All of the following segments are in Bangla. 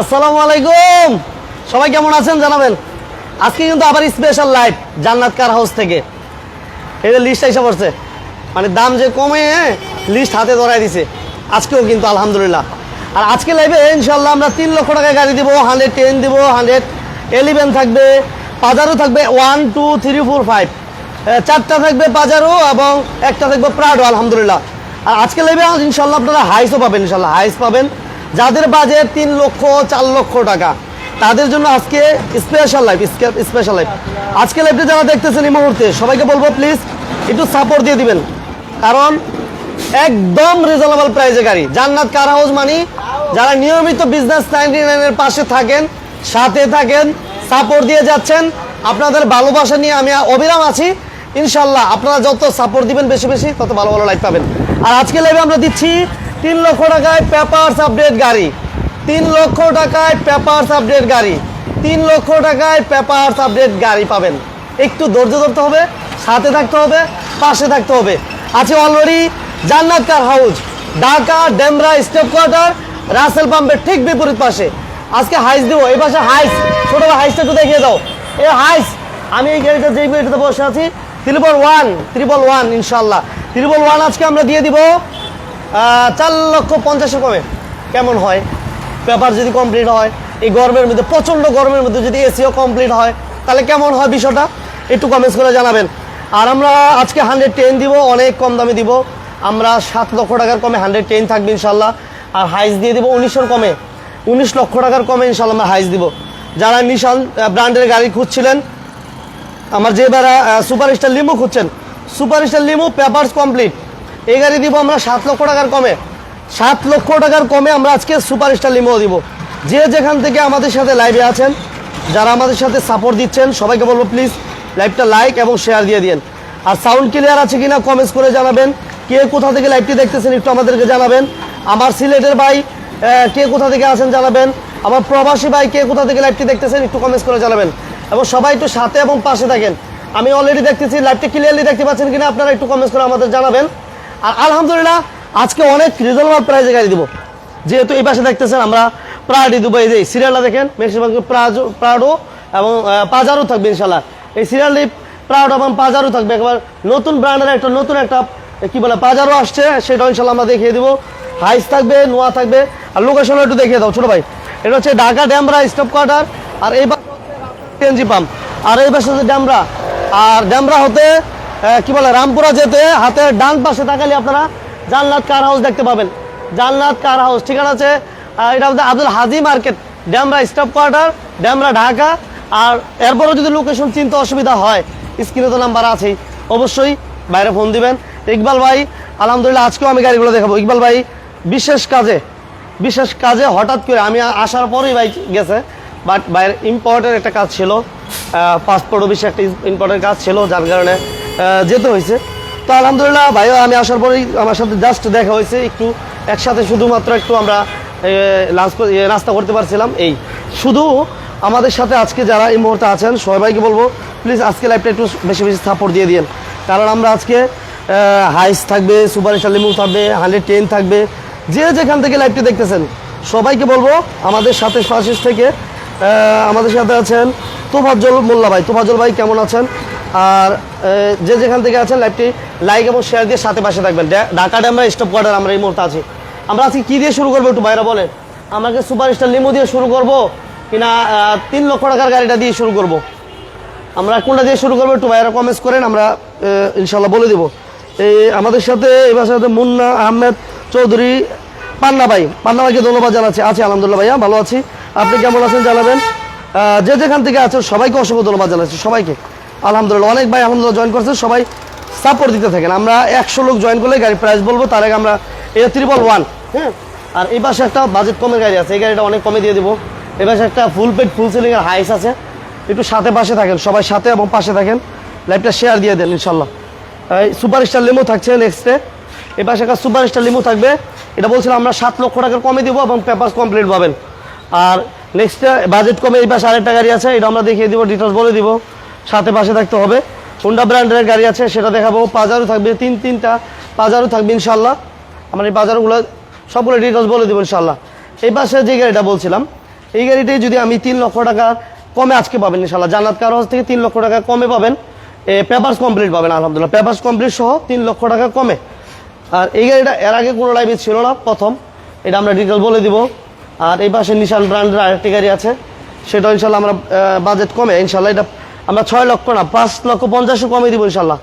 আসসালামু আলাইকুম। সবাই কেমন আছেন জানাবেন? আজকে কিন্তু আবার স্পেশাল লাইভ জান্নাত কার হাউস থেকে। এই যে লিস্ট এসে পড়ছে। মানে দাম যে কমে লিস্ট হাতে ধরাই দিছে। আজকেও কিন্তু আলহামদুলিল্লাহ। আর আজকে লাইভে ইনশাল্লাহ আমরা তিন লক্ষ টাকায় গাড়ি দিব হান্ড্রেড টেন দিব হান্ড্রেড এলিভেন থাকবে পাজারও থাকবে one two three four five চারটা থাকবে পাজারো এবং একটা থাকবে প্রাডো আলহামদুলিল্লাহ। আর আজকে লাইভে ইনশাল্লাহ আপনারা হাইসও পাবেন ইনশাল্লাহ হাইস পাবেন। যাদের বাজেট তিন লক্ষ, চার লক্ষ টাকা, তাদের জন্য আজকে স্পেশাল লাইফ স্পেশাল লাইফ আজকে লাইফটা যারা দেখতেছেন এই মুহূর্তে, সবাইকে বলব প্লিজ একটু সাপোর্ট দিয়ে দিবেন। কারণ একদম রিজনেবল প্রাইসে গাড়ি। জান্নাত কার হাউস মানি যারা নিয়মিত বিজনেস নাইনটি নাইনের পাশে থাকেন, সাথে থাকেন সাপোর্ট দিয়ে যাচ্ছেন, আপনাদের ভালোবাসা নিয়ে আমি অবিরাম আছি। ইনশাল্লাহ আপনারা যত সাপোর্ট দিবেন বেশি বেশি, তত ভালো ভালো লাইফ পাবেন। আর আজকে লাইভে আমরা দিচ্ছি তিন লক্ষ টাকায় পেপারস আপডেট গাড়ি। তিন লক্ষ টাকায় পেপারস আপডেট গাড়ি। তিন লক্ষ টাকায় পেপারস আপডেট গাড়ি পাবেন। একটু ধৈর্য ধরতে হবে, সাথে থাকতে হবে, পাশে থাকতে হবে। আছে already Jannat car house, Dhaka Demra staff quarter, Rasel পাম্পের ঠিক বিপরীত পাশে। আজকে হাইস দেবো, এই পাশে হাইস ছোট হাইসটা একটু দেখিয়ে দাও। এ হাইস আমি এই গাড়িটা যেই গাড়িটাতে বসে আছি ত্রিপল ওয়ান ত্রিপল ওয়ান ইনশাল্লাহ ত্রিপল ওয়ান আজকে আমরা দিয়ে দিব। চার লক্ষ পঞ্চাশের কমে। কেমন হয়? পেপার যদি কমপ্লিট হয়, এই গরমের মধ্যে, প্রচণ্ড গরমের মধ্যে যদি এসিও কমপ্লিট হয়, তাহলে কেমন হয় বিষয়টা? একটু কমেন্টস করে জানাবেন। আর আমরা আজকে হান্ড্রেড টেন দিব, অনেক কম দামে দিব। আমরা সাত লক্ষ টাকার কমে হান্ড্রেড টেন থাকবে ইনশাল্লাহ। আর হাইস দিয়ে দিব উনিশশোর কমে। উনিশ লক্ষ টাকার কমে ইনশাল্লাহ আমরা হাইস দিব। যারা নিশান ব্র্যান্ডের গাড়ি খুঁজছিলেন, আমার যে এবার সুপার স্টার লিমো খুঁজছেন super star limo papers complete এই গাড়ি দিব আমরা সাত লক্ষ টাকার কমে। সাত লক্ষ টাকার কমে আমরা আজকে সুপার স্টার লিমো দিব। যে যেখান থেকে আমাদের সাথে লাইভে আছেন, যারা আমাদের সাথে সাপোর্ট দিচ্ছেন, সবাইকে বলব প্লিজ লাইভটা লাইক এবং শেয়ার দিয়ে দিন আর সাউন্ড ক্লিয়ার আছে কিনা কমেন্টস করে জানাবেন। কে কোথা থেকে লাইভটি দেখতেছেন একটু আমাদেরকে জানাবেন। আমার সিলেটের ভাই কে কোথা থেকে আছেন জানাবেন। আমার প্রবাসী ভাই, কে কোথা থেকে লাইভটি দেখতেছেন একটু কমেন্টস করে জানাবেন। এবং সবাই একটু সাথে এবং পাশে থাকেন। আমি অলরেডি দেখতেছি লাইভটি ক্লিয়ারলি দেখতে পাচ্ছেন কিনা আপনারা একটু কমেন্টস করে আমাদের জানাবেন। আর আলহামদুলিল্লাহ, আজকে অনেক রিজনেবল প্রাইসে গাড়ি দিব। যেহেতু এই পাশে দেখতেছেন আমরা প্রাডি দুবাই যে সিরিয়ালটা দেখেন ম্যাক্সিমাম প্রাজো প্রাডো এবং পাজারও থাকবে ইনশাল্লাহ এই সিরিয়ালটি প্রাডো এবং পাজারও থাকবে, একবার নতুন ব্র্যান্ডের একটা, নতুন একটা কি বলে পাজারও আসছে সেটা ইনশাল্লাহ আমরা দেখিয়ে দিব। হাইস থাকবে নোয়া থাকবে, আর লোকেশন একটু দেখিয়ে দাও, ছোট ভাই। এটা হচ্ছে ঢাকা ড্যামরা স্টপ কোয়ার্টার আর এই পাশে পাম্প আর এই পাশে হচ্ছে ড্যামরা। আর ড্যামরা হতে কি বলে, রামপুরা যেতে হাতে ডান পাশে তাকালে আপনারা জান্নাত কার হাউস দেখতে পাবেন। জান্নাত কার হাউস ঠিকানা আছে এটা হচ্ছে Abdul Haji market Demra stop quarter Demra Dhaka. আর এরপরও যদি লোকেশন চিনতে অসুবিধা হয় স্ক্রিনে তো নাম্বার আছেই। অবশ্যই বাইরে ফোন দিবেন। ইকবাল ভাই, আলহামদুলিল্লাহ আজকেও আমি গাড়িগুলো দেখাবো। ইকবাল ভাই, বিশেষ কাজে বিশেষ কাজে হঠাৎ করে, আমি আসার পরেই বাইক গেছে বাট বাইরের ইম্পর্টেন্ট একটা কাজ ছিল পাসপোর্ট অফিসে একটা ইম্পর্টেন্ট কাজ ছিল, যার কারণে যেতে হয়েছে। তো আলহামদুলিল্লাহ ভাইও, আমি আসার পরেই আমার সাথে জাস্ট দেখা হয়েছে, একটু একসাথে শুধুমাত্র একটু আমরা লাঞ্চ নাস্তা করতে পারছিলাম। এই, শুধু আমাদের সাথে আজকে যারা এই মুহূর্তে আছেন সবাইকে বলব প্লিজ আজকে লাইভটা একটু বেশি বেশি সাপোর্ট দিয়ে দিন কারণ আমরা আজকে হাইস থাকবে সুপার স্টার লিমু থাকবে হান্ড্রেড টেন থাকবে, যে যেখান থেকে লাইভটি দেখতেছেন, সবাইকে বলব, আমাদের সাথে ফাঁসিস থেকে আমাদের সাথে আছেন তোফাজ্জল মোল্লা ভাই। তোফাজ্জল ভাই, কেমন আছেন? আর যে যেখান থেকে আছেন লাইভটি লাইক এবং শেয়ার দিয়ে সাথে পাশে থাকবেন। ঢাকা ড্যামরা স্টপ কোয়ার্টার আমরা এই মুহূর্তে আছি। আমরা আজকে কী দিয়ে শুরু করব একটু বাইরে বলেন? আমাকে সুপার স্টার লিমো দিয়ে শুরু করব কিনা তিন লক্ষ টাকার গাড়িটা দিয়ে শুরু করব? আমরা কোনটা দিয়ে শুরু করব একটু বাইরে কমেন্টস করেন, আমরা ইনশাল্লাহ বলে দিব। এই আমাদের সাথে এবার সাথে মুন্না আহমেদ চৌধুরী, পান্না ভাই। পান্না ভাইকে ধন্যবাদ জানাচ্ছি। আছি আলহামদুলিল্লাহ ভাইয়া, ভালো আছি। আপনি কেমন আছেন জানাবেন? যে যেখান থেকে আছেন সবাইকে অসংখ্য ধন্যবাদ জানাচ্ছি সবাইকে। আলহামদুলিল্লাহ, অনেক ভাই আলহামদুলিল্লাহ জয়েন করছে, সবাই সাপোর্ট দিতে থাকেন। আমরা একশো লোক জয়েন করলে গাড়ির প্রাইস বলব, তার আগে আমরা এ ত্রিপল ওয়ান হ্যাঁ আর এই পাশে একটা বাজেট কমের গাড়ি আছে, এই গাড়িটা অনেক কমে দিয়ে দেবো। এই পাশে একটা ফুল পেড ফুল সিলিংয়ের হাইস আছে। একটু সাথে পাশে থাকেন, সবাই সাথে এবং পাশে থাকেন। লাইভটা শেয়ার দিয়ে দেন, ইনশাল্লাহ। সুপার স্টার লিমো থাকছে নেক্সটে এই পাশে একটা সুপার স্টার লিমো থাকবে। এটা বলছিলাম, আমরা সাত লক্ষ টাকার কমে দেবো এবং পেপার কমপ্লিট পাবেন। আর নেক্সটে বাজেট কমে এই পাশে আরেকটা গাড়ি আছে, এটা আমরা দেখিয়ে দিব ডিটেলস বলে দিব। সাথে পাশে থাকতে হবে। হোন্ডা ব্র্যান্ডের গাড়ি আছে, সেটা দেখাবো। পাজারও থাকবে, তিন তিনটা পাজারও থাকবে ইনশাল্লাহ আমরা এই বাজারগুলো সবগুলো ডিটেলস বলে দেবো ইনশাল্লাহ এই পাশে যে গাড়িটা বলছিলাম, এই গাড়িটাই যদি আমি তিন লক্ষ টাকা কমে আজকে পাবেন ইনশাল্লাহ জান্নাত কার থেকে তিন লক্ষ টাকা কমে পাবেন। পেপার্স কমপ্লিট পাবেন, আলহামদুলিল্লাহ। পেপার্স কমপ্লিট সহ তিন লক্ষ টাকা কমে। আর এই গাড়িটা এর আগে কোনো লাইভে ছিল না, প্রথম। এটা আমরা ডিটেল বলে দিব। আর এই পাশে নিশান ব্র্যান্ডের আরেকটি গাড়ি আছে সেটা ইনশাল্লাহ আমরা বাজেট কমে। ইনশাল্লাহ এটা আমরা ছয় লক্ষ না, পাঁচ লক্ষ পঞ্চাশও কমে দিব ইনশাল্লাহ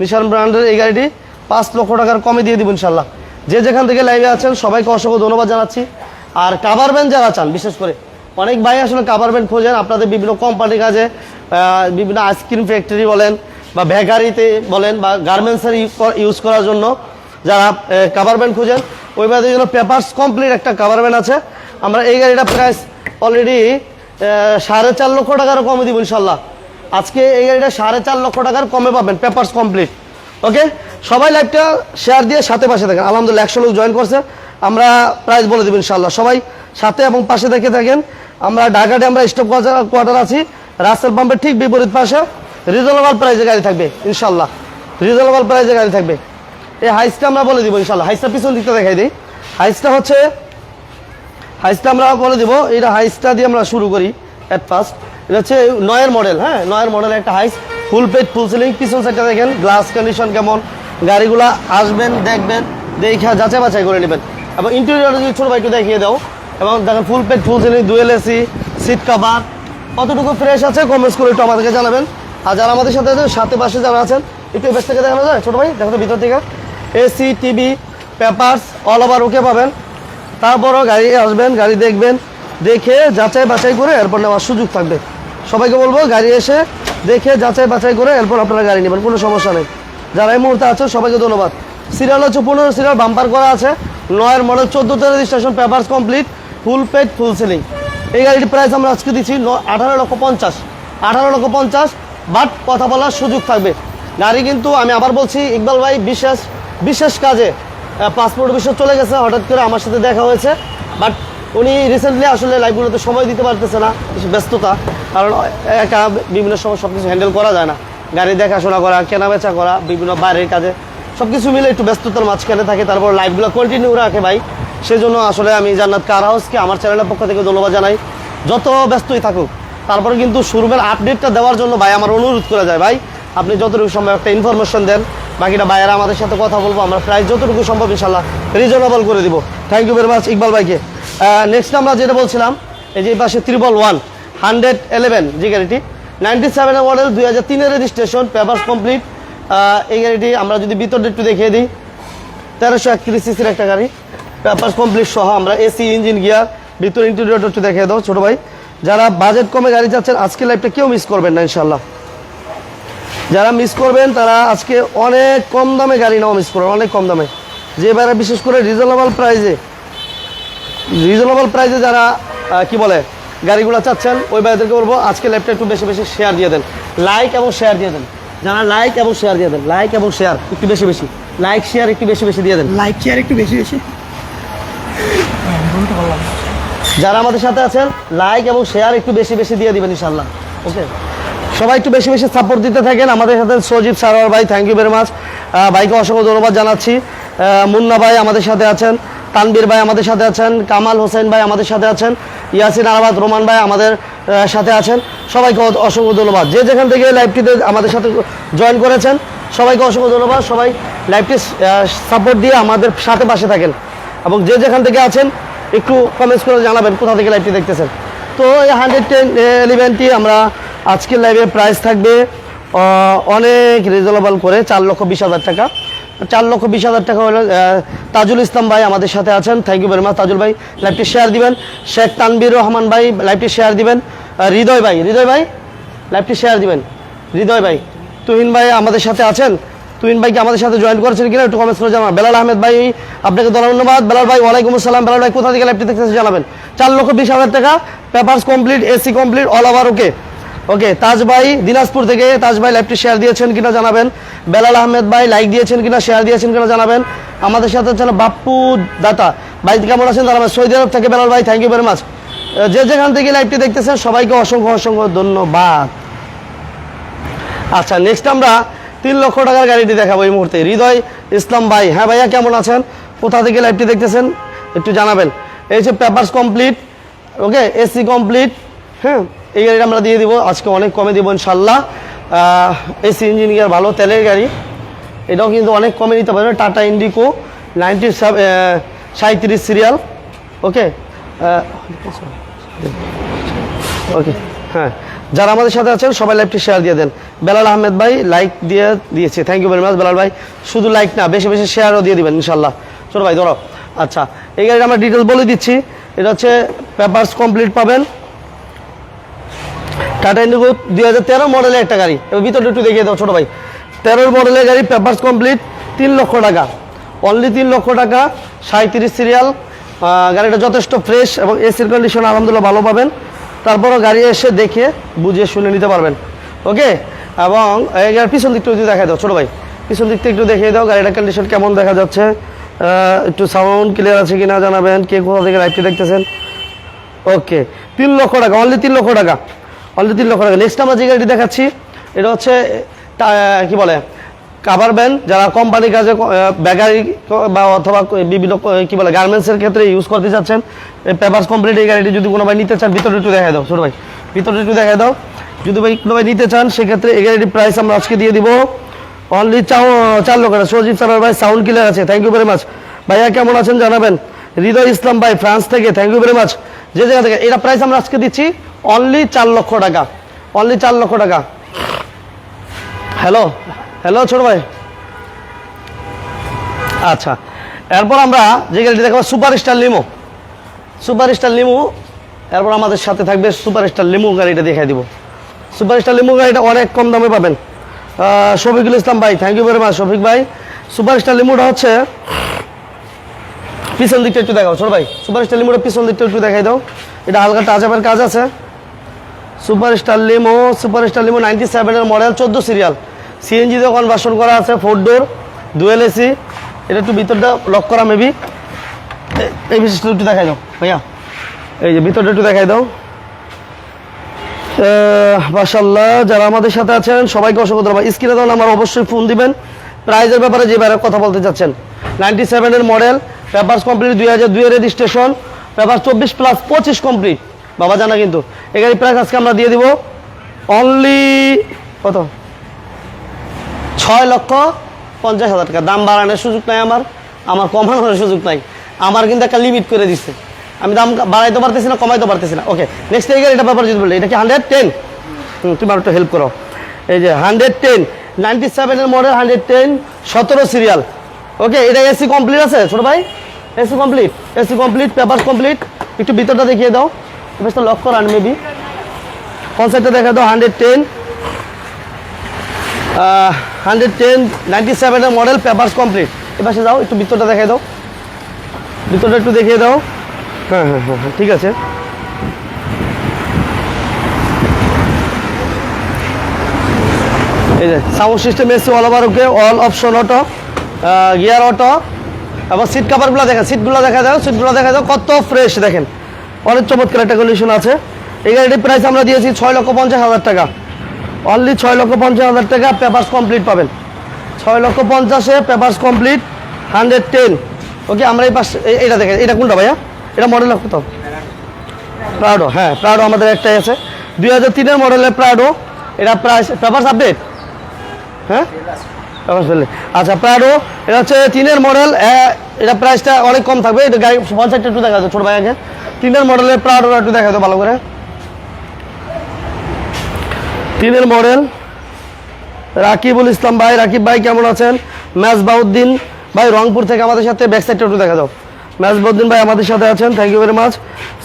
নিশান ব্র্যান্ডের এই গাড়িটি পাঁচ লক্ষ টাকার কমে দিয়ে দিব ইনশাল্লাহ যে যেখান থেকে লাইভে আছেন, সবাইকে অসংখ্য ধন্যবাদ জানাচ্ছি। আর কাভার ব্যান্ড যারা চান, বিশেষ করে, অনেক ভাই আসলে কাভার ব্যান্ড খোঁজেন, আপনাদের বিভিন্ন কোম্পানির কাজে বিভিন্ন আইসক্রিম ফ্যাক্টরি বলেন, বা বেকারিতে বলেন, বা গার্মেন্টসের ইউজ করার জন্য যারা কাভার ব্যান্ড খুঁজেন, ওই বাদের জন্য পেপার্স কমপ্লিট একটা কাভার ব্যান্ড আছে। আমরা এই গাড়িটা প্রাইস অলরেডি সাড়ে চার লক্ষ টাকারও কমে দিব ইনশাল্লাহ আজকে এই গাড়িটা সাড়ে চার লক্ষ টাকার কমে পাবেন পেপার্স কমপ্লিট ওকে সবাই লাইভটা শেয়ার দিয়ে সাথে পাশে থাকেন। আলহামদুলিল্লাহ, একশো লোক জয়েন করছে। আমরা প্রাইস বলে দেবো ইনশাল্লাহ সবাই সাথে এবং পাশে দেখে থাকেন। আমরা ঢাকাতে আমরা স্টপ কোয়ার্টার আছি। রাস্তার পাম্পের ঠিক বিপরীত পাশে রিজনেবল প্রাইসে গাড়ি থাকবে ইনশাল্লাহ রিজনেবল প্রাইসে গাড়ি থাকবে। এই হাইসটা আমরা বলে দিব ইনশাল্লাহ হাইসটা পিছন দিকটা দেখাই দিই। হাইসটা হচ্ছে হাইসটা আমরা বলে দিব। এটা হাইসটা দিয়ে আমরা শুরু করি অ্যাট ফার্স্ট এটা হচ্ছে নয়ের মডেল হ্যাঁ? নয়ের মডেল একটা হাইস ফুল পেড ফুল সিলিং পিছন সাইডটা দেখেন গ্লাস কন্ডিশন কেমন? গাড়িগুলা আসবেন, দেখবেন, দেখে, যাচাই বাছাই করে নেবেন। এবং ইন্টেরিয়র যদি ছোটো বাইকটা দেখিয়ে দাও। এবং দেখেন full paid full ceiling dual AC seat cover কতটুকু ফ্রেশ আছে কমেন্টস করে একটু আমাদেরকে জানাবেন। আর যারা আমাদের সাথে আছেন, সাথে পাশে যারা আছেন, একটু বেশ থেকে দেখানো যায়? ছোটো ভাই দেখো ভিতর থেকে। AC TV papers all over okay পাবেন। তারপরও গাড়ি আসবেন, গাড়ি দেখবেন, দেখে যাচাই বাছাই করে এরপর নেওয়ার সুযোগ থাকবে। সবাইকে বলব গাড়ি এসে দেখে যাচাই বাছাই করে এরপর আপনারা গাড়ি নেবেন, কোনো সমস্যা নেই। যারা এই মুহূর্তে আছে, সবাইকে ধন্যবাদ। সিরিয়াল হচ্ছে পনেরো সিরিয়াল, বাম্পার করা আছে। নয়ের model চোদ্দোতে registration papers complete full paid full ceiling এই গাড়িটির প্রাইস আমরা আজকে দিচ্ছি আঠারো লক্ষ পঞ্চাশ। আঠারো লক্ষ পঞ্চাশ বাট কথা বলার সুযোগ থাকবে। গাড়ি কিন্তু আমি আবার বলছি, ইকবাল ভাই, বিশেষ বিশেষ কাজে পাসপোর্ট বিষয় চলে গেছে, হঠাৎ করে আমার সাথে দেখা হয়েছে। বাট উনি রিসেন্টলি আসলে লাইভগুলোতে সময় দিতে পারতেছে না ব্যস্ততা। কারণ একা বিভিন্ন সময় সব কিছু হ্যান্ডেল করা যায় না। গাড়ি দেখাশোনা করা কেনা বেচা করা, বিভিন্ন বাইরের কাজে সব কিছু মিলে একটু ব্যস্ততার মাঝখানে থাকে, তারপর লাইভগুলো কন্টিনিউ রাখে ভাই। সেজন্য আসলে আমি জান্নাত কার হাউসকে আমার চ্যানেলের পক্ষ থেকে ধন্যবাদ জানাই। যত ব্যস্তই থাকুক, তারপরে কিন্তু শোরুমের আপডেটটা দেওয়ার জন্য ভাই আমার অনুরোধ করা যায় ভাই। আপনি যতটুকু সম্ভব একটা ইনফরমেশন দেন। বাকিটা ভাইয়েরা আমাদের সাথে কথা বলব, আমরা প্রাইস যতটুকু সম্ভব ইনশাল্লাহ রিজনেবল করে দিব। Thank you very much Iqbal ভাইকে। নেক্সট আমরা যেটা বলছিলাম, এই যে পাশে ত্রিপল ওয়ান হান্ড্রেড এলেভেন যে গাড়িটি নাইনটি সেভেনের মডেল দুই হাজার তিনের রেজিস্ট্রেশন পেপার্স কমপ্লিট এই গাড়িটি আমরা যদি ভিতরটা একটু দেখিয়ে দিই, তেরোশো একত্রিশ সিসির একটা গাড়ি পেপার কমপ্লিট সহ আমরা এসি ইঞ্জিন গিয়ার ভিতর ইন্টেরিয়রটা একটু দেখিয়ে দাও, ছোটো ভাই। যারা বাজেট কমে গাড়ি যাচ্ছেন আজকে লাইফটা কেউ মিস করবেন না, ইনশাল্লাহ। যারা মিস করবেন তারা আজকে অনেক কম দামে গাড়ি নাও মিস করবেন অনেক কম দামে। যে এবারে বিশেষ করে রিজনেবল প্রাইজে রিজনেবল প্রাইজে যারা কি বলে গাড়িগুলো চাচ্ছেন ওই ভাইদেরকে বলব আজকে ল্যাপটপ একটু বেশি বেশি শেয়ার দিয়ে দেন। লাইক এবং শেয়ার দিয়ে দেন। যারা লাইক এবং শেয়ার দিয়ে দেন লাইক এবং শেয়ার একটু বেশি বেশি। লাইক শেয়ার একটু বেশি বেশি দিয়ে দেন। লাইক শেয়ার একটু বেশি বেশি। যারা আমাদের সাথে আছেন লাইক এবং শেয়ার একটু বেশি বেশি দিয়ে দিবেন ইনশাল্লাহ ওকে সবাই একটু বেশি বেশি সাপোর্ট দিতে থাকেন। আমাদের সাথে সজীব সারোয়ার ভাই থ্যাংক ইউ ভেরি মাচ ভাইকে অসংখ্য ধন্যবাদ জানাচ্ছি। মুন্না ভাই আমাদের সাথে আছেন, তানবীর ভাই আমাদের সাথে আছেন, কামাল হোসেন ভাই আমাদের সাথে আছেন, ইয়াসিন আরাবাদ রোমান ভাই আমাদের সাথে আছেন। সবাইকে অসংখ্য ধন্যবাদ। যে যেখান থেকে লাইভটিতে আমাদের সাথে জয়েন করেছেন, সবাইকে অসংখ্য ধন্যবাদ। সবাই লাইভটি সাপোর্ট দিয়ে আমাদের সাথে পাশে থাকেন। এবং যে যেখান থেকে আছেন, একটু কমেন্টস করে জানাবেন কোথা থেকে লাইভটি দেখতেছেন। তো এই হান্ড্রেড টেন ইলেভেনটি আমরা আজকের লাইভে প্রাইস থাকবে অনেক রিজনেবল করে, চার লক্ষ বিশ হাজার টাকা। চার লক্ষ বিশ হাজার টাকা হলো তাজুল ইসলাম ভাই আমাদের সাথে আছেন। Thank you very much Tajul ভাই। লাইভটি শেয়ার দিবেন। শেখ তানবির রহমান ভাই লাইভটি শেয়ার দিবেন। হৃদয় ভাই হৃদয় ভাই লাইভটি শেয়ার দিবেন। হৃদয় ভাই, তুহিন ভাই আমাদের সাথে আছেন। তুহিন ভাইকে আমাদের সাথে জয়েন করেছেন কিনা একটু কমেন্টস করে জানাবেন বেলাল আহমেদ ভাই, আপনাকে ধন্যবাদ। বেলাল ভাই, ওয়ালাইকুম আসসালাম। বেলাল ভাই, কোথা থেকে লাইভটি দেখতেছে জানাবেন। চার লক্ষ বিশ হাজার টাকা papers complete AC complete all over okay okay, Taj ভাই দিনাজপুর থেকে, তাজ ভাই লাইভটি শেয়ার দিয়েছেন কিনা জানাবেন। বেলাল আহমেদ ভাই লাইক দিয়েছেন কিনা শেয়ার দিয়েছেন কিনা জানাবেন। আমাদের সাথে আছেন বাপ্পু দাতা। ভাই, কেমন আছেন? জানাবেন সৌদি আরব থেকে বেলাল ভাই থ্যাংক ইউ ভেরি মাচ যে যেখান থেকে লাইভটি দেখতেছেন, সবাইকে অসংখ্য অসংখ্য ধন্যবাদ। আচ্ছা নেক্সট আমরা তিন লক্ষ টাকার গাড়িটি দেখাবো এই মুহূর্তে। হৃদয় ইসলাম ভাই হ্যাঁ ভাইয়া, কেমন আছেন? কোথা থেকে লাইভটি দেখতেছেন? একটু জানাবেন। এই যে papers complete okay AC complete হ্যাঁ? এই গাড়িটা আমরা দিয়ে দিব। আজকে অনেক কমে দিব ইনশাল্লাহ এসি ইঞ্জিন গিয়ার ভালো, তেলের গাড়ি। এটাও কিন্তু অনেক কমে নিতে পারবে। টাটা ইন্ডিকো নাইনটি সাঁত্রিশ সিরিয়াল। ওকে? ওকে হ্যাঁ। যারা আমাদের সাথে আছেন, সবাই লাইভটি শেয়ার দিয়ে দেন। বেলাল আহমেদ ভাই লাইক দিয়ে দিয়েছে। Thank you very much Belal ভাই। শুধু লাইক না, বেশি বেশি শেয়ারও দিয়ে দিবেন ইনশাল্লাহ চলো ভাই, ধরো। আচ্ছা এই গাড়িটা আমরা ডিটেলস বলে দিচ্ছি। এটা হচ্ছে পেপারস কমপ্লিট পাবেন। টাটা ইন্ডিগো দুই হাজার তেরো মডেলের একটা গাড়ি। এবার ভিতরে একটু দেখিয়ে দাও ছোটো ভাই। তেরোর মডেলের গাড়ি পেপারস কমপ্লিট তিন লক্ষ টাকা। অনলি তিন লক্ষ টাকা সাঁত্রিশ সিরিয়াল গাড়িটা যথেষ্ট ফ্রেশ এবং এসির কন্ডিশন আলহামদুলিল্লাহ ভালো পাবেন। তারপরও গাড়ি এসে দেখে বুঝিয়ে শুনে নিতে পারবেন। ওকে এবং গাড়ির পিছন দিকটা যদি দেখা দাও ছোটো ভাই। পিছন দিকটা একটু দেখিয়ে দাও গাড়িটার কন্ডিশন কেমন দেখা যাচ্ছে। একটু সাউন্ড ক্লিয়ার আছে কিনা জানাবেন। কে কোথা থেকে লাইভটি দেখতেছেন? ওকে তিন লক্ষ টাকা অনলি তিন লক্ষ টাকা। অনলি তিন লক্ষ টাকা। নেক্সট আমরা যে গাড়িটি দেখাচ্ছি, এটা হচ্ছে কি বলে কাভার ব্যান যারা কোম্পানি কাজে ব্যাগারি বা অথবা বিভিন্ন, ক- বলে গার্মেন্টসের ক্ষেত্রে ইউজ করতে চাচ্ছেন পেপার কমপ্লিট এই গাড়িটি যদি কোনো ভাই নিতে চান, ভিতরে একটু দেখাই দাও, ছোটো ভাই। ভিতরে একটু দেখা দাও। যদি ভাই কোনো ভাই নিতে চান, সেক্ষেত্রে এই গাড়িটির প্রাইস আমরা আজকে দিয়ে দিব। অনলি চাও, চার টাকা। সজিব সারার ভাই সাউন্ড ক্লিয়ার আছে। থ্যাংক ইউ ভেরি মাচ ভাইয়া, কেমন আছেন জানাবেন? হৃদয় ইসলাম ভাই, ফ্রান্স থেকে। থ্যাংক ইউ ভেরি মাচ যে জায়গা থেকে এটা প্রাইস আমরা আজকে দিচ্ছি অনলি চার লক্ষ টাকা। অনলি চার লক্ষ টাকা। হ্যালো হ্যালো ছোট ভাই? আচ্ছা। এরপর আমরা যে গাড়িটি দেখাবো super star limo super star limo এরপর আমাদের সাথে থাকবে সুপার স্টার লিমো গাড়িটা দেখাই দিব। সুপার স্টার লিমো গাড়িটা অনেক কম দামে পাবেন। শফিকুল ইসলাম ভাই thank you very much Shafiq ভাই। সুপার স্টার লিমোটা হচ্ছে পিছন দিকটা একটু দেখাও, ছোট ভাই। সুপার স্টার লিমোটা পিছন দিকটা একটু দেখাই দাও। এটা হালকা টাচাপের কাজ আছে। Super star limo, super star limo ninety সেভেনের মডেল চোদ্দ সিরিয়াল সিএনজিতে কনভার্সন করা আছে ফোর ডোর ডুয়েল এসি এটা একটু ভিতরটা লক করা মেবি এই বিশেষটা একটু দেখাই দাও, ভাইয়া। এই যে ভিতরটা একটু দেখাই দাও। মাসাল্লাহ যারা আমাদের সাথে আছেন, সবাইকে অসংখ্য ধন্যবাদ। স্ক্রিনে দেওয়া নাম্বার অবশ্যই ফোন দিবেন। প্রাইজের ব্যাপারে যে বাইরে কথা বলতে চাচ্ছেন। নাইনটি সেভেনের মডেল পেপার্স কমপ্লিট দুই হাজার দুইয়ের রেজিস্ট্রেশন পেপার চব্বিশ প্লাস পঁচিশ কমপ্লিট বাবা জানা কিন্তু। গাড়ির প্রাইস আজকে আমরা দিয়ে দিব অনলি কত? ছয় লক্ষ পঞ্চাশ হাজার টাকা। দাম বাড়ানোর সুযোগ নাই আমার। আমার কমানোর সুযোগ নাই। আমার কিন্তু একটা লিমিট করে দিচ্ছে আমি দাম বাড়াইতে পারতেছি না, কমাইতে পারতেছি না। ওকে নেক্সট এই গাড়িটা ব্যাপার যদি বলি, এটা কি হান্ড্রেড টেন হুম, তুমি একটু হেল্প করো। এই যে হান্ড্রেড টেন নাইনটি সেভেনের মডেল হান্ড্রেড টেন সতেরো সিরিয়াল ওকে এটা এসি কমপ্লিট আছে, ছোটো ভাই। AC complete AC complete paper complete একটু ভিতরটা দেখিয়ে দাও। বেশ তো লক করান মেবি কনসেপ্টটা দেখা দাও hundred ten hundred ten ninety সেভেনের মডেল পেপার্স কমপ্লিট সে যাও, একটু ভিতরটা দেখাই দাও। ভিতরটা একটু দেখিয়ে দাও। হ্যাঁ হ্যাঁ হ্যাঁ হ্যাঁ ঠিক আছে। এই যে সাউন্ড সিস্টেম এসছে all over okay all option auto gear auto এবং সিট কাভারগুলো দেখেন সিটগুলো দেখা দাও সিটগুলো দেখা দাও কত ফ্রেশ দেখেন। অনেক চমৎকার একটা কন্ডিশন আছে। এই গাড়িটির প্রাইস আমরা দিয়েছি ছয় লক্ষ পঞ্চাশ হাজার টাকা। অনলি ছয় লক্ষ পঞ্চাশ হাজার টাকা পেপার্স কমপ্লিট পাবেন। ছয় লক্ষ পঞ্চাশে papers complete hundred ten okay আমরা এই পাশ এইটা দেখেন এটা কোনটা ভাইয়া? এটা মডেল কত? প্রাডো হ্যাঁ প্রাডো আমাদের একটাই আছে। দুই হাজার তিনের মডেলের প্রাডো এটা প্রাইস পেপার্স আপডেট হ্যাঁ? আচ্ছা প্রাডো এটা হচ্ছে তিনের মডেল এটা প্রাইসটা অনেক কম থাকবে। এটা গাড়ি পঞ্চাশটা একটু দেখা যাচ্ছে, ছোটো ভাইয়াকে। তিনের মডেলের প্রাডো একটু দেখা যাবে ভালো করে। তিনের মডেল রাকিবুল ইসলাম ভাই, রাকিব ভাই কেমন আছেন? মেজবাউদ্দিন ভাই, রংপুর থেকে আমাদের সাথে ব্যাক সাইডটা একটু দেখা দাও মেজবাউদ্দিন ভাই আমাদের সাথে আছেন thank you very much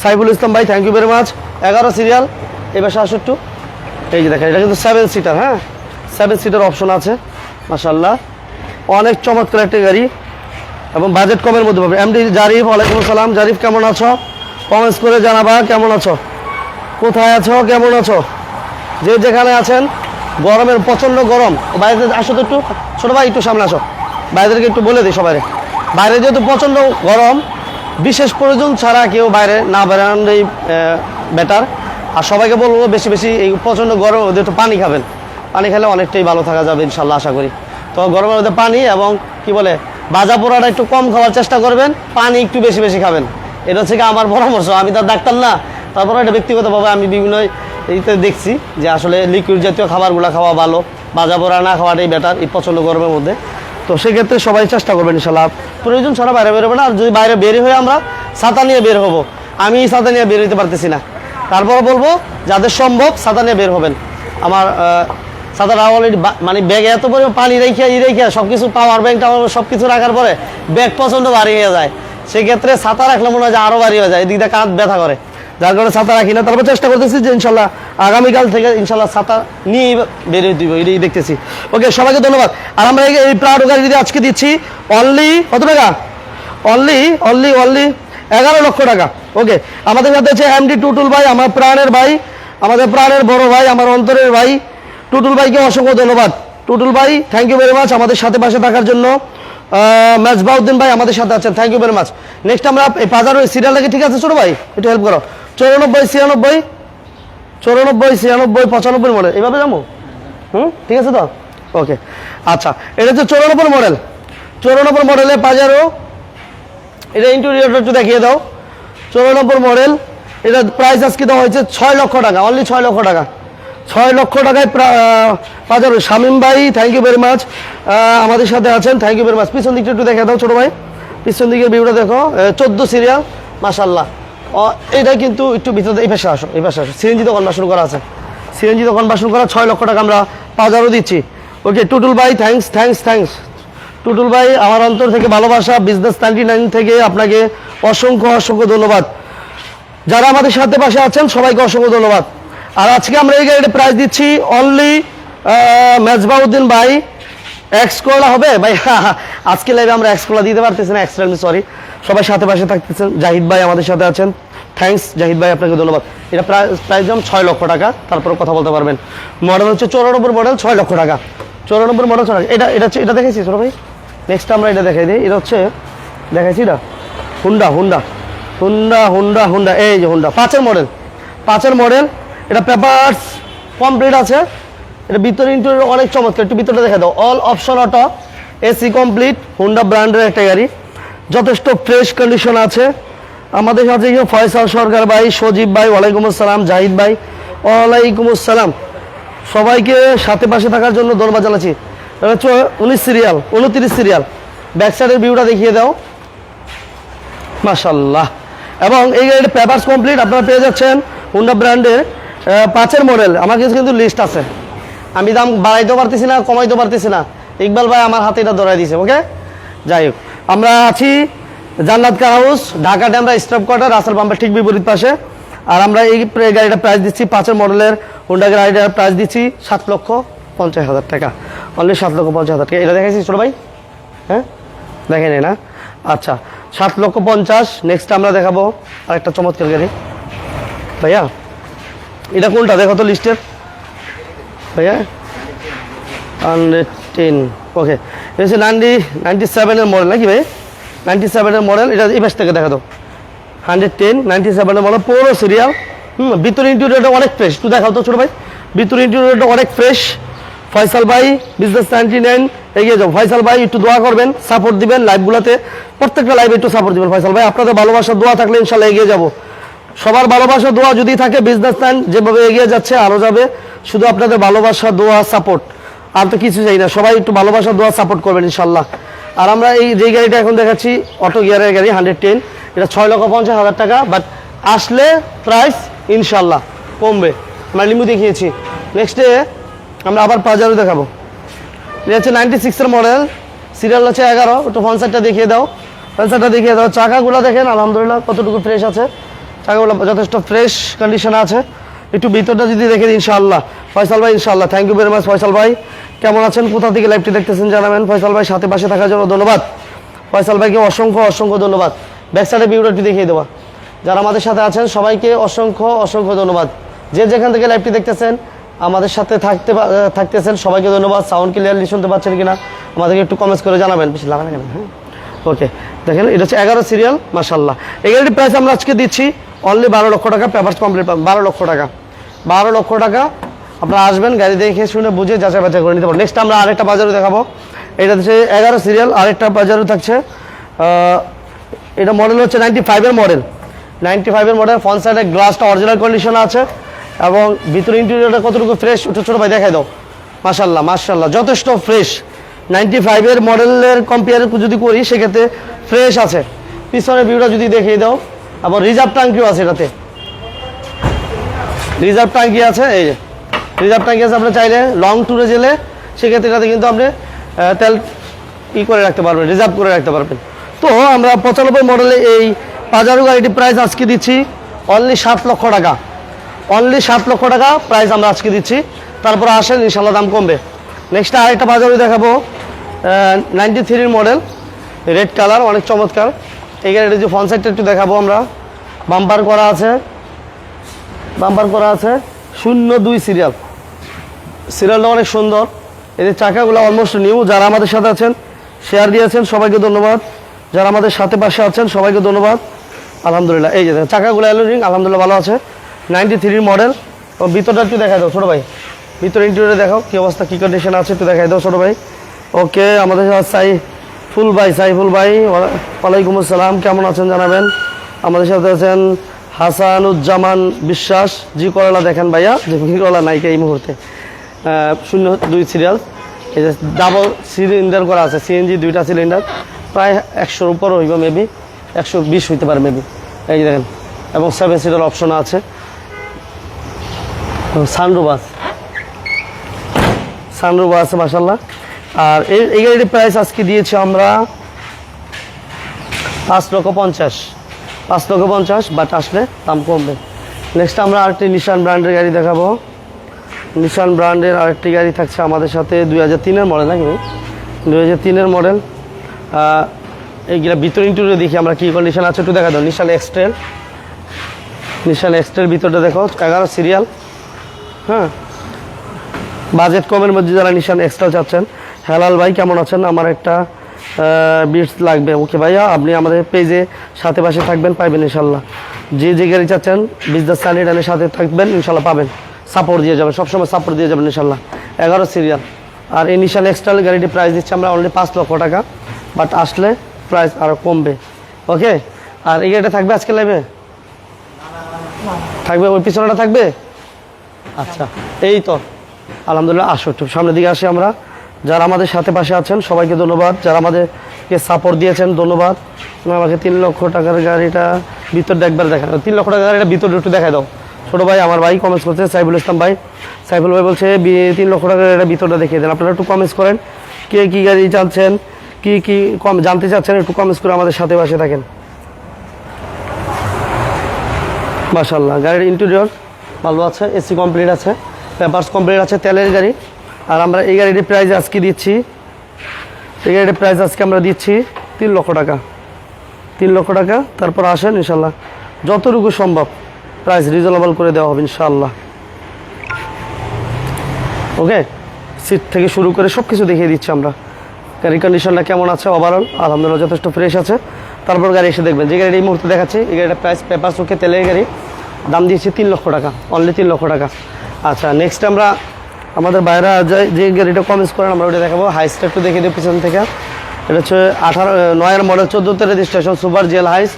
Saiful Islam ভাই থ্যাংক ইউ ভেরি মাচ এগারো সিরিয়াল এবার একটু। এই যে দেখেন, এটা কিন্তু সেভেন সিটার হ্যাঁ? সেভেন সিটার অপশন আছে। মাশাল্লাহ অনেক চমৎকার একটা গাড়ি এবং বাজেট কমের মধ্যে পাবে এমডি জারিফ, ওয়ালাইকুম আসসালাম। জারিফ, কেমন আছো? কমেন্টস করে জানাবা, কেমন আছো? কোথায় আছো? কেমন আছো? যে যেখানে আছেন, গরমের প্রচণ্ড গরম। বাইরে আসো তো একটু। ছোটো ভাই, একটু সামনে আসো। বাইরেকে একটু বলে দিই সবাই বাইরে যেহেতু প্রচণ্ড গরম, বিশেষ প্রয়োজন ছাড়া কেউ বাইরে না বেরানোই বেটার আর সবাইকে বলব, বেশি বেশি এই প্রচণ্ড গরম ওদের একটু পানি খাবেন। পানি খেলে অনেকটাই ভালো থাকা যাবে ইনশাল্লাহ আশা করি। তো গরমের মধ্যে পানি এবং কি বলে ভাজা পোড়াটা একটু কম খাওয়ার চেষ্টা করবেন, পানি একটু বেশি বেশি খাবেন। এটা হচ্ছে আমার পরামর্শ, আমি তো আর ডাক্তার না। তারপরে এটা ব্যক্তিগতভাবে আমি বিভিন্ন এইতে দেখছি যে আসলে লিকুইড জাতীয় খাবারগুলো খাওয়া ভালো ভাজা পোড়া না খাওয়াটাই বেটার এই প্রচণ্ড গরমের মধ্যে। তো সেক্ষেত্রে সবাই চেষ্টা করবেন ইনশাল্লাহ প্রয়োজন ছাড়া বাইরে বেরোবে না, আর যদি বাইরে বের হয়ে আমরা ছাতা নিয়ে বের হব। আমি ছাতা নিয়ে বের হতে পারতেছি না। তারপর বলব, যাদের সম্ভব ছাতা নিয়ে বের হবেন। আমার ছাতাটা অলরেডি মানে ব্যাগে এত পরিমাণ পানি রেখে, ই রেখে সব কিছু পাওয়ার ব্যাংক টাওয়ার সব কিছু রাখার পরে ব্যাগ প্রচণ্ড ভারী হয়ে যায়। সেক্ষেত্রে ছাতা রাখলে মনে হয় যে আরও ভারী হয়ে যায় এদিকটা কাঁধ ব্যথা করে। যার কারণে ছাতা রাখি না। তারপর চেষ্টা করতেছি যে ইনশাল্লাহ আগামীকাল থেকে ইনশাল্লাহ ছাতা নিয়ে বেরিয়ে দিব, এটাই দেখতেছি। ওকে সবাইকে ধন্যবাদ। আর আমরা এই- প্রাড়ো গাড়ি যদি আজকে দিচ্ছি অনলি কত টাকা? অনলি অনলি অনলি এগারো লক্ষ টাকা। ওকে আমাদের সাথে আছে এমডি টুটুল ভাই, আমার প্রাণের ভাই, আমাদের প্রাণের বড় ভাই, আমার অন্তরের ভাই। টুটুল ভাইকে অসংখ্য ধন্যবাদ। টুটুল ভাই থ্যাংক ইউ ভেরি মাচ আমাদের সাথে পাশে থাকার জন্য। মেজবাউদ্দিন ভাই আমাদের সাথে আছেন thank you very much next আমরা বাজার ওই সিরিয়ালটা কি ঠিক আছে ছোটো ভাই? একটু হেল্প করো। চৌরানব্বই, ছিয়ানব্বই চৌরানব্বই, ছিয়ানব্বই, পঁচানব্বই মডেল এইভাবে যাব? হুম? ঠিক আছে তো? ওকে আচ্ছা এটা হচ্ছে চৌরানব্বই মডেল চৌরানব্বই মডেলের পাজারো এটা ইন্টেরিয়রটা একটু দেখিয়ে দাও। চৌরানব্বই মডেল এটা প্রাইস আজকে দেওয়া হয়েছে ছয় লক্ষ টাকা অনলি ছয় লক্ষ টাকা। ছয় লক্ষ টাকায় বাজার শামিম ভাই থ্যাংক ইউ ভেরি মাচ আমাদের সাথে আছেন থ্যাংক ইউ ভেরি মাচ পিছন দিকটা একটু দেখে দাও ছোটো ভাই। পিছন দিকের ভিউটা দেখো। চোদ্দ সিরিয়াল মাসাল্লাহ এটা কিন্তু একটু ভিতরে এই পাশে আসো, এই পাশে আসো। সিএনজি তো কনভার্সন করা আছে। সিএনজি তো কনভার্সন করা ছয় লক্ষ টাকা আমরা বাজারও দিচ্ছি। ওকে, টুটুল ভাই থ্যাংকস থ্যাংকস থ্যাংকস টুটুল ভাই, আমার অন্তর থেকে ভালোবাসা বিজনেস নাইনটি নাইন থেকে আপনাকে অসংখ্য অসংখ্য ধন্যবাদ। যারা আমাদের সাথে পাশে আছেন, সবাইকে অসংখ্য ধন্যবাদ। আর আজকে আমরা এই গাড়িটা প্রাইস দিচ্ছি অনলি মেজবাউদ্দিন ভাই এক্স কোলা হবে? ভাই আজকে লাইভে আমরা এক্স কোলা দিতে পারতেছি না এক্সট্রালি সরি সবাই সাথে পাশে থাকতেছেন, জাহিদ ভাই আমাদের সাথে আছেন। থ্যাঙ্কস জাহিদ ভাই, আপনাকে ধন্যবাদ। এটা প্রায়, প্রাইস দাম ছয় লক্ষ টাকা তারপরে কথা বলতে পারবেন। মডেল হচ্ছে চৌরানব্বই মডেল ছয় লক্ষ টাকা। চৌরানব্বই মডেল ছয় এটা এটা এটা দেখেছি ছোটো ভাই। নেক্সট আমরা এটা দেখাই দিই। এটা হচ্ছে দেখাইছি না? Honda Honda Honda Honda Honda এই যে হুন্ডা পাঁচের মডেল পাঁচের মডেল এটা পেপারস কমপ্লিট আছে। এটা ভিতরে ইন্টেরিয়র অনেক চমৎকার। একটু ভিতরে দেখে দাও। All option auto AC complete Honda ব্র্যান্ডের একটা গাড়ি। যথেষ্ট ফ্রেশ কন্ডিশন আছে। আমাদের সাথে ফয়সাল সরকার ভাই, সজীব ভাই, ওয়ালাইকুম আসসালাম, জাহিদ ভাই। ওয়ালাইকুম আসসালাম। সবাইকে সাথে পাশে থাকার জন্য দরবার জানাচ্ছি। হচ্ছে উনিশ সিরিয়াল উনত্রিশ সিরিয়াল ব্যাক সাইডের ভিউটা দেখিয়ে দাও। মাশাল্লাহ এবং এই গাড়ির পেপারস কমপ্লিট আপনারা পেয়ে যাচ্ছেন হুন্ডা ব্র্যান্ডের পাঁচের মডেল। আমার কাছে কিন্তু লিস্ট আছে। আমি দাম বাড়াইতেও পারতেছি না, কমাইতেও পারতেছি না। ইকবাল ভাই আমার হাতে এটা ধরাই দিয়েছে ওকে যাই হোক, আমরা আছি Jannat car house Dhaka Demra staff quarter Rasel পাম্পের ঠিক বিপরীত পাশে। আর আমরা এই গাড়িটা প্রাইস দিচ্ছি, পাঁচের মডেলের হুন্ডা গাড়িটার প্রাইস দিচ্ছি সাত লক্ষ পঞ্চাশ হাজার টাকা। অনলি সাত লক্ষ পঞ্চাশ হাজার টাকা। এটা দেখেছি ছোটো ভাই? হ্যাঁ? দেখেনি না? আচ্ছা সাত লক্ষ পঞ্চাশ। নেক্সট আমরা দেখাবো আরেকটা চমৎকার গাড়ি। ভাইয়া এটা কোনটা? দেখো তো লিস্টের ভাইয়া? হান্ড্রেড টেন ওকে এটা হচ্ছে নাইনটি নাইনটি সেভেনের মডেল নাকি ভাই নাইনটি সেভেনের মডেল এটা এই থেকে দেখা দাও। হান্ড্রেড টেন নাইনটি সেভেনের মডেল পুরো সিরিয়াল হুম, ভিতরে ইন্টেরিয়রটা অনেক ফ্রেশ তুই দেখাও তো ছোটো ভাই। ভিতরে ইন্টেরিয়রটা অনেক ফ্রেশ ফয়সাল ভাই বিজনেস নাইনটি নাইন এগিয়ে যাও। ফয়সাল ভাই, একটু দোয়া করবেন সাপোর্ট দিবেন লাইভগুলোতে প্রত্যেকটা লাইভে একটু সাপোর্ট দিবেন, ফয়সাল ভাই। আপনাদের ভালোবাসার দোয়া থাকলে ইনশাল্লাহ এগিয়ে যাব। সবার ভালোবাসা, দোয়া যদি থাকে বিজনেস নাইন যেভাবে এগিয়ে যাচ্ছে আরও যাবে। শুধু আপনাদের ভালোবাসা, দোয়া সাপোর্ট আর তো কিছু চাই না, সবাই একটু ভালোবাসা, দোয়া সাপোর্ট করবেন ইনশাল্লাহ। আর আমরা এই যে গাড়িটা এখন দেখাচ্ছি অটো গিয়ারের গাড়ি হান্ড্রেড টেন এটা ছয় লক্ষ পঞ্চাশ হাজার টাকা বাট আসলে প্রাইস ইনশাল্লাহ কমবে। আমরা লিম্বু দেখিয়েছি। নেক্সটে আমরা আবার পাজারও দেখাবো। এটা হচ্ছে নাইনটি সিক্সের মডেল সিরিয়াল হচ্ছে এগারো। একটু ফনসারটা দেখিয়ে দাও। ফনসারটা দেখিয়ে দাও। চাকাগুলো দেখেন, আলহামদুলিল্লাহ, কতটুকু ফ্রেশ আছে। চাকাগুলো যথেষ্ট ফ্রেশ কন্ডিশন আছে। একটু ভিতরটা যদি দেখেন ইনশাআল্লাহ। ফয়সাল ভাই, ইনশাআল্লাহ। Thank you very much Faisal ভাই। কেমন আছেন? কোথা থেকে লাইভটি দেখতেছেন জানাবেন। ফয়সাল ভাই, সাথে পাশে থাকার জন্য ধন্যবাদ। ফয়সাল ভাইকে অসংখ্য অসংখ্য ধন্যবাদ। ব্যাক সাইডে ভিউটা দেখিয়ে দেওয়া। যারা আমাদের সাথে আছেন, সবাইকে অসংখ্য অসংখ্য ধন্যবাদ। যে যেখান থেকে লাইভটি দেখতেছেন, আমাদের সাথে থাকতে থাকতেছেন, সবাইকে ধন্যবাদ। সাউন্ড ক্লিয়ারলি শুনতে পাচ্ছেন কিনা, আমাদেরকে একটু কমেন্টস করে জানাবেন। বেশি লাগানো কেন হ্যাঁ। ওকে দেখেন, এটা হচ্ছে এগারো সিরিয়াল মাসাল্লাহ এগারোটি প্রাইস আমরা আজকে দিচ্ছি। অনলি বারো লক্ষ টাকা পেপার কমপ্লিট পাবেন। বারো লক্ষ টাকা। বারো লক্ষ টাকা আপনারা আসবেন, গাড়ি দেখে শুনে বুঝে যাচাই বাছাই করে নিতে পারেন নেক্সট আমরা আরেকটা বাজারও দেখাবো। এটা হচ্ছে এগারো সিরিয়াল আরেকটা বাজারও থাকছে। এটা মডেল হচ্ছে নাইনটি ফাইভের মডেল নাইনটি ফাইভের মডেল ফ্রন্ট সাইডে গ্লাসটা অরিজিনাল কন্ডিশন আছে এবং ভিতরে ইন্টেরিয়রটা কতটুকু ফ্রেশ ছোটো ছোটো ভাই দেখাই দাও। মাশাল্লাহ মাশাল্লাহ যথেষ্ট ফ্রেশ নাইনটি ফাইভের মডেলের কম্পেয়ার যদি করি, সেক্ষেত্রে ফ্রেশ আছে। পিছনের ভিউটা যদি দেখিয়ে দাও। আবার রিজার্ভ ট্যাঙ্কিও আছে এটাতে। রিজার্ভ ট্যাঙ্কি আছে, এই যে। রিজার্ভ ট্যাঙ্কি আছে, আপনি চাইলে লং ট্যুরে গেলে সেক্ষেত্রে এটাতে কিন্তু আপনি তেল ই করে রাখতে পারবেন, রিজার্ভ করে রাখতে পারবেন। তো আমরা পঁচানব্বই মডেলে এই পাজারো গাড়িটির প্রাইস আজকে দিচ্ছি অনলি সাত লক্ষ টাকা। অনলি সাত লক্ষ টাকা প্রাইস আমরা আজকে দিচ্ছি। তারপর আসেন ইনশাল্লাহ দাম কমবে। নেক্সট আরেকটা বাজারও দেখাবো নাইনটি থ্রির মডেল রেড কালার অনেক চমৎকার। এই গাড়িটা যে ফ্রন্ট সাইডটা একটু দেখাবো আমরা। বাম্পার করা আছে। বাম্পার করা আছে। শূন্য দুই সিরিয়াল সিরিয়ালটা অনেক সুন্দর। এদের চাকাগুলো অলমোস্ট নিউ যারা আমাদের সাথে আছেন শেয়ার দিয়েছেন সবাইকে ধন্যবাদ। যারা আমাদের সাথে পাশে আছেন, সবাইকে ধন্যবাদ। আলহামদুলিল্লাহ। এই যে চাকাগুলো এলো রিং আলহামদুলিল্লাহ ভালো আছে। নাইনটি থ্রির মডেল ও ভিতরটা একটু দেখাই দাও, ছোটো ভাই। ভিতরে ইন্টেরিয়রে দেখাও, কী অবস্থা, কী কন্ডিশন আছে, একটু দেখাই দাও, ছোটো ভাই। ওকে আমাদের সাই ফুল ভাই, সাইফুল ভাই ওয়ালাইকুম আসসালাম। কেমন আছেন জানাবেন? আমাদের সাথে আছেন হাসানুজ্জামান বিশ্বাস। জি, করলা দেখেন ভাইয়া। যে করলা নাইকে এই মুহূর্তে। শূন্য দুই সিরিয়াল। এই যে ডাবল সিলিন্ডার করা আছে সিএনজি দুইটা সিলিন্ডার প্রায় একশোর উপর হইব মেবি একশো বিশ হইতে পারে মেবি এই দেখেন, এবং সেভেন সিটার অপশন আছে। সানরুবাস আছে। মাসাল্লাহ আর এই গাড়িটির প্রাইস আজকে দিয়েছি আমরা পাঁচ লক্ষ পঞ্চাশ। পাঁচ লক্ষ পঞ্চাশ বাট আসলে দাম কমবে। নেক্সট আমরা আরেকটি নিশান ব্র্যান্ডের গাড়ি দেখাবো। নিশান ব্র্যান্ডের আরেকটি গাড়ি থাকছে আমাদের সাথে দুই হাজার তিনের মডেল নাকি? দুই হাজার তিনের মডেল এইগুলা ভিতর ইন্টুরিয়ে দেখি আমরা কী কন্ডিশন আছে, একটু দেখা দাও। নিশান এক্সট্রেল নিশান এক্সট্রেল ভিতরটা দেখো এগারো সিরিয়াল হ্যাঁ। বাজেট কমের মধ্যে যারা নিশান এক্সট্রা চাচ্ছেন হেলাল ভাই কেমন আছেন? আমার একটা বিটস লাগবে। ওকে ভাইয়া, আপনি আমাদের পেজে সাথে পাশে থাকবেন, পাইবেন ইনশাল্লাহ। যে যে গাড়ি চাচ্ছেন বিজনেস স্যানিটানের সাথে থাকবেন, ইনশাল্লাহ পাবেন। সাপোর্ট দিয়ে যাবেন, সবসময় সাপোর্ট দিয়ে যাবেন ইনশাল্লাহ। এগারো সিরিয়াল আর এই নিশান এক্সট্রা গাড়িটির প্রাইস দিচ্ছি আমরা অনলি পাঁচ লক্ষ টাকা বাট আসলে প্রাইস আরও কমবে। ওকে? আর এই গাড়িটা থাকবে আজকে লাইবে থাকবে? ওই পিছনেটা থাকবে? আচ্ছা এই তো। আলহামদুলিল্লাহ, আসো একটু। সামনের দিকে আসি আমরা। যারা আমাদের সাথে পাশে আছেন, সবাইকে ধন্যবাদ। যারা আমাদেরকে সাপোর্ট দিয়েছেন, ধন্যবাদ। আমাকে তিন লক্ষ টাকার গাড়িটা ভিতরটা একবার দেখা তিন লক্ষ টাকার গাড়িটা ভিতরে একটু দেখাই দাও। ছোটো ভাই, আমার ভাই কমেন্টস করছে, সাইফুল ইসলাম ভাই। সাইফুল ভাই বলছে তিন লক্ষ টাকার গাড়িটা ভিতরটা দেখিয়ে দেন। আপনারা একটু কমেন্টস করেন, কে কী গাড়ি চাচ্ছেন কি কি কম জানতে চাচ্ছেন, একটু কমেন্টস করে আমাদের সাথে পাশে থাকেন। মাশাল্লাহ গাড়ির ইন্টেরিয়র ভালো আছে এসি কমপ্লিট আছে, পেপারস কমপ্লিট আছে, তেলের গাড়ি। আর আমরা এই গাড়িটির প্রাইস আজকে দিচ্ছি। এই গাড়িটির প্রাইস আজকে আমরা দিচ্ছি তিন লক্ষ টাকা। তিন লক্ষ টাকা, তারপর আসেন ইনশাল্লাহ। যতটুকু সম্ভব প্রাইস রিজনেবল করে দেওয়া হবে ইনশাল্লাহ। ওকে সিট থেকে শুরু করে সব কিছু দেখিয়ে দিচ্ছি আমরা। গাড়ির কন্ডিশনটা কেমন আছে? ওভারঅল আলহামদুলিল্লাহ যথেষ্ট ফ্রেশ আছে। তারপর গাড়ি এসে দেখবেন। যে গাড়িটা এই মুহূর্তে দেখাচ্ছে, এই গাড়িটা প্রাইস পেপার চোখে তেলের গাড়ি। দাম দিয়েছি তিন লক্ষ টাকা। অনলি তিন লক্ষ টাকা। আচ্ছা নেক্সট আমরা আমাদের বাইরে যে যে গাড়িটা কমেন্স করেন, আমরা ওটা দেখাবো। হাইসটা একটু দেখে দিই পিছন থেকে। এটা হচ্ছে আঠারো নয়ের মডেল চোদ্দোতে রেজিস্ট্রেশন সুপার জেল হাইস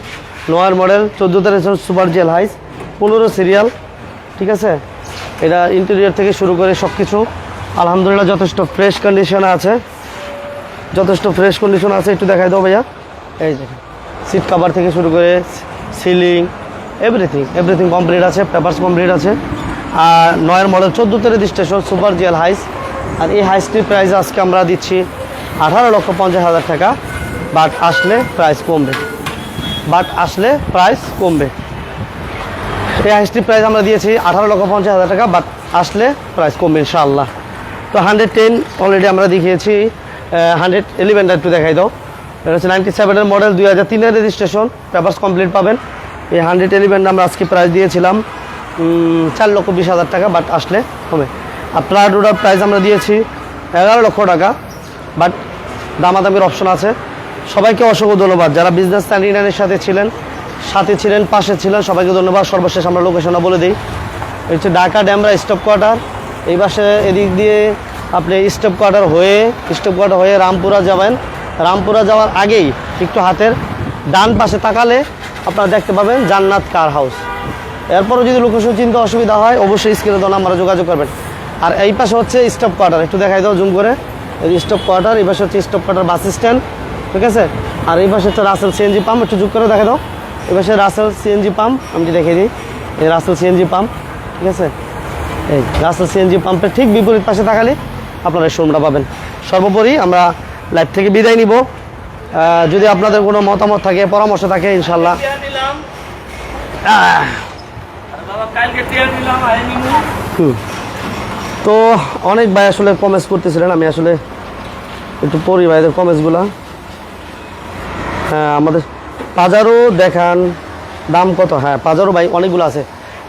নয়ের মডেল চোদ্দোতে রেজিস্ট্রেশন সুপার জেল হাইস পনেরো সিরিয়াল ঠিক আছে? এটা ইন্টেরিয়র থেকে শুরু করে সব কিছু আলহামদুলিল্লাহ যথেষ্ট ফ্রেশ কন্ডিশন আছে। যথেষ্ট ফ্রেশ কন্ডিশন আছে, একটু দেখাই দাও ভাইয়া। এই যে সিট কাভার থেকে শুরু করে সিলিং এভরিথিং এভরিথিং কমপ্লিট আছে পেপারস কমপ্লিট আছে। আর নয়ের মডেল চোদ্দোতে রেজিস্ট্রেশন সুপার জিএল হাইস আর এই হাইসটির প্রাইস আজকে আমরা দিচ্ছি আঠারো লক্ষ পঞ্চাশ হাজার টাকা বাট আসলে প্রাইস কমবে। বাট আসলে প্রাইস কমবে। এই হাইসটির প্রাইস আমরা দিয়েছি আঠারো লক্ষ পঞ্চাশ হাজার টাকা বাট আসলে প্রাইস কমবে ইনশাআল্লাহ। তো হান্ড্রেড টেন অলরেডি আমরা দেখিয়েছি হান্ড্রেড ইলেভেনটা একটু দেখাই দাও। এটা হচ্ছে নাইনটি সেভেনের মডেল দুই হাজার তিনের রেজিস্ট্রেশন পেপার্স কমপ্লিট পাবেন। এই হান্ড্রেড ইলেভেনটা আমরা আজকে প্রাইস দিয়েছিলাম। চার লক্ষ বিশ হাজার টাকা বাট আসলে হবে। আর প্রাডোটার প্রাইস আমরা দিয়েছি এগারো লক্ষ টাকা বাট দামাদামির অপশন আছে। সবাইকে অসংখ্য ধন্যবাদ। যারা বিজনেস স্ট্যান্ডিনের সাথে ছিলেন সাথে ছিলেন, পাশে ছিলেন, সবাইকে ধন্যবাদ। সর্বশেষ আমরা লোকেশনটা বলে দিই। হচ্ছে ঢাকা ড্যামরা স্টপ কোয়ার্টার এই পাশে এদিক দিয়ে আপনি স্টপ কোয়ার্টার হয়ে স্টপ কোয়ার্টার হয়ে রামপুরা যাবেন। রামপুরা যাওয়ার আগেই একটু হাতের ডান পাশে তাকালে আপনারা দেখতে পাবেন জান্নাত কার হাউস এরপরও যদি লোকেশন চিনতে অসুবিধা হয়, অবশ্যই স্ক্রিনে দেওয়া নাম্বারে যোগাযোগ করবেন। আর এই পাশে হচ্ছে স্টপ কোয়ার্টার একটু দেখাই দাও জুম করে। এই স্টপ কোয়ার্টার এই পাশে হচ্ছে স্টপ কোয়ার্টার বাস স্ট্যান্ড ঠিক আছে? আর এই পাশে হচ্ছে রাসেল সিএনজি পাম্প একটু যুগ করে দেখা দাও। এই পাশে রাসেল সিএনজি পাম্প আমি দেখিয়ে দিই। এই রাসেল সিএনজি পাম্প ঠিক আছে? এই রাসেল সিএনজি পাম্পের ঠিক বিপরীত পাশে তাকালে আপনারা শোরুমটা পাবেন। সর্বোপরি আমরা লাইভ থেকে বিদায় নিব। যদি আপনাদের কোনো মতামত থাকে, পরামর্শ থাকে ইনশাল্লাহ তো অনেক ভাই আসলে কমেন্টস করতেছিলেন, আমি আসলে একটু পড়ি ভাইদের কমেন্টসগুলো হ্যাঁ আমাদের বাজারও দেখান, দাম কত? হ্যাঁ বাজারও ভাই অনেকগুলো আছে।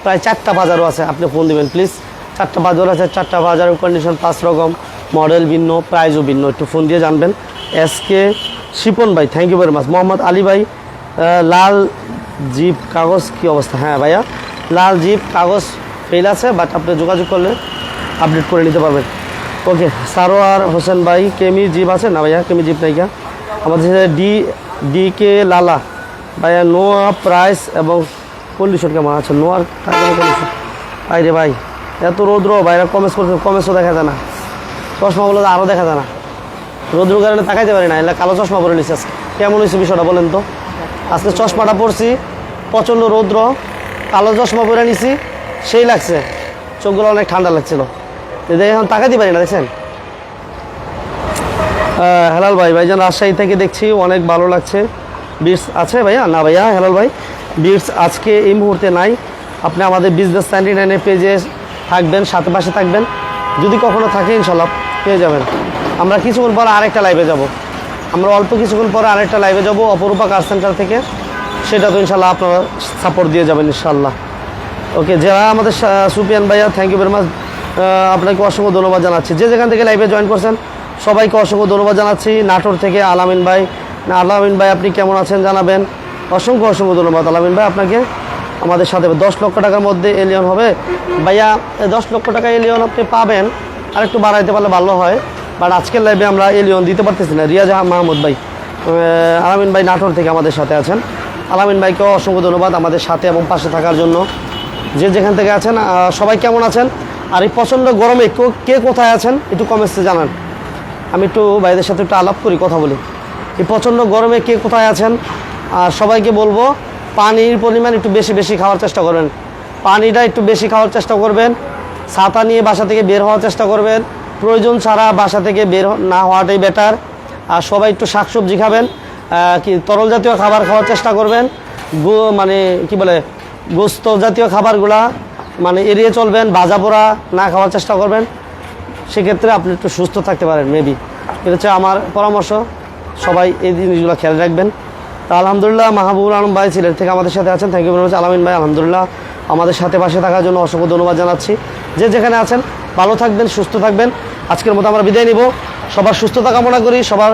প্রায় চারটা বাজারও আছে, আপনি ফোন দিবেন প্লিজ চারটা বাজার আছে, চারটা বাজারের কন্ডিশন পাঁচ রকম মডেল ভিন্ন প্রাইজও ভিন্ন, একটু ফোন দিয়ে জানবেন। এস কে শিপন ভাই thank you very much Mohammad Ali ভাই লাল জিপ, কাগজ, কি অবস্থা? হ্যাঁ ভাইয়া। লাল জিপ, কাগজ ফেল আছে বাট আপনি যোগাযোগ করলে আপডেট করে নিতে পারবেন। ওকে সারোয়ার হোসেন ভাই, কেমি জিপ আছে? না ভাইয়া, কেমি জিপ নাইকা আমাদের ডি ডি কে লালা, ভাইয়া নোয়া, প্রাইস এবং কন্ডিশন কেমন আছে? নোয়ার কন্ডিশন ভাই রে ভাই, এত রৌদ্র, ভাইরা কমেন্স করছে কমেন্সও দেখা যায় না। চশমাগুলো আরও দেখা যায় না। রৌদ্র কারণে তাকাইতে পারি না, এলা কালো চশমা পরে নিচ্ছে কেমন হয়েছে বিষয়টা বলেন তো? আজকে চশমাটা পরছি, প্রচণ্ড রৌদ্র। কালো চশমা পরে নিছি, সেই লাগছে। চোখগুলো অনেক ঠান্ডা লাগছিল। এখন তাকাইতে পারি না, দেখছেন? হেলাল ভাই, ভাইজান রাজশাহী থেকে দেখছি, অনেক ভালো লাগছে। বিটস আছে ভাইয়া? না ভাইয়া, হেলাল ভাই। বিটস আজকে এই মুহূর্তে নাই। আপনি আমাদের বিজনেস নাইনটি নাইনের পেজে থাকবেন, সাথে পাশে থাকবেন। যদি কখনো থাকে ইনশাল্লাহ পেয়ে যাবেন। আমরা কিছুক্ষণ পর আরেকটা লাইভে যাব। আমরা অল্প কিছুক্ষণ পরে আরেকটা লাইভে যাব, অপরূপা কার সেন্টার থেকে। সেটা তো ইনশাল্লাহ আপনারা সাপোর্ট দিয়ে যাবেন ইনশাল্লাহ। ওকে যারা আমাদের সুপিয়ান ভাইয়া থ্যাংক ইউ ভেরি মাচ আপনাকে অসংখ্য ধন্যবাদ জানাচ্ছি। যে যেখান থেকে লাইভে জয়েন করছেন, সবাইকে অসংখ্য ধন্যবাদ জানাচ্ছি। নাটোর থেকে আলামিন ভাই আলামিন ভাই, আপনি কেমন আছেন জানাবেন। অসংখ্য অসংখ্য ধন্যবাদ আলামিন ভাই। আপনাকে আমাদের সাথে দশ লক্ষ টাকার মধ্যে এলিয়ন হবে। ভাইয়া দশ লক্ষ টাকা এলিয়ন আপনি পাবেন। আর একটু বাড়াইতে পারলে ভালো হয়। বাট আজকের লাইভে আমরা এলিয়ন দিতে পারতেছি না। রিয়াজ মাহমুদ ভাই। আলামিন ভাই নাটোর থেকে আমাদের সাথে আছেন। আলামিন ভাইকেও অসংখ্য ধন্যবাদ আমাদের সাথে এবং পাশে থাকার জন্য। যে যেখান থেকে আছেন সবাই কেমন আছেন? আর এই প্রচণ্ড গরমে কো- কোথায় আছেন, একটু কমেন্টসে জানান। আমি একটু ভাইদের সাথে একটু আলাপ করি, কথা বলি। এই প্রচণ্ড গরমে কে কোথায় আছেন? আর সবাইকে বলব, পানির পরিমাণ একটু বেশি বেশি খাওয়ার চেষ্টা করবেন। পানিটা একটু বেশি খাওয়ার চেষ্টা করবেন। ছাতা নিয়ে বাসা থেকে বের হওয়ার চেষ্টা করবেন। প্রয়োজন ছাড়া বাসা থেকে বের না হওয়াটাই বেটার আর সবাই একটু শাকসবজি খাবেন। কি, তরল জাতীয় খাবার খাওয়ার চেষ্টা করবেন। গো মানে কি বলে, গোস্ত জাতীয় খাবারগুলা মানে এড়িয়ে চলবেন, ভাজা পোড়া না খাওয়ার চেষ্টা করবেন। সেক্ষেত্রে আপনি একটু সুস্থ থাকতে পারেন মেবি এটা হচ্ছে আমার পরামর্শ। সবাই এই জিনিসগুলো খেয়াল রাখবেন। তা আলহামদুলিল্লাহ মাহবুবুর আলম ভাই সিলেট থেকে আমাদের সাথে আছেন। থ্যাংক ইউ ভেরি মাচ আলামিন ভাই, আলহামদুলিল্লাহ। আমাদের সাথে পাশে থাকার জন্য অসংখ্য ধন্যবাদ জানাচ্ছি। যে যেখানে আছেন, ভালো থাকবেন, সুস্থ থাকবেন। আজকের মতো আমরা বিদায় নিব। সবার সুস্থতা কামনা করি, সবার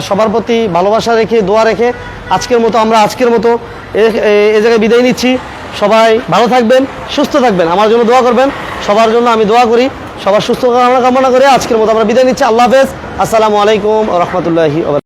সবার প্রতি ভালোবাসা রেখে, দোয়া রেখে আজকের মতো আমরা আজকের মতো এ- জায়গায় বিদায় নিচ্ছি। সবাই ভালো থাকবেন, সুস্থ থাকবেন, আমার জন্য দোয়া করবেন। সবার জন্য আমি দোয়া করি, সবার সুস্থ কামনা কামনা করে আজকের মতো আমরা বিদায় নিচ্ছি। আল্লাহ হাফেজ। আসসালামু আলাইকুম রহমতুল্লাহি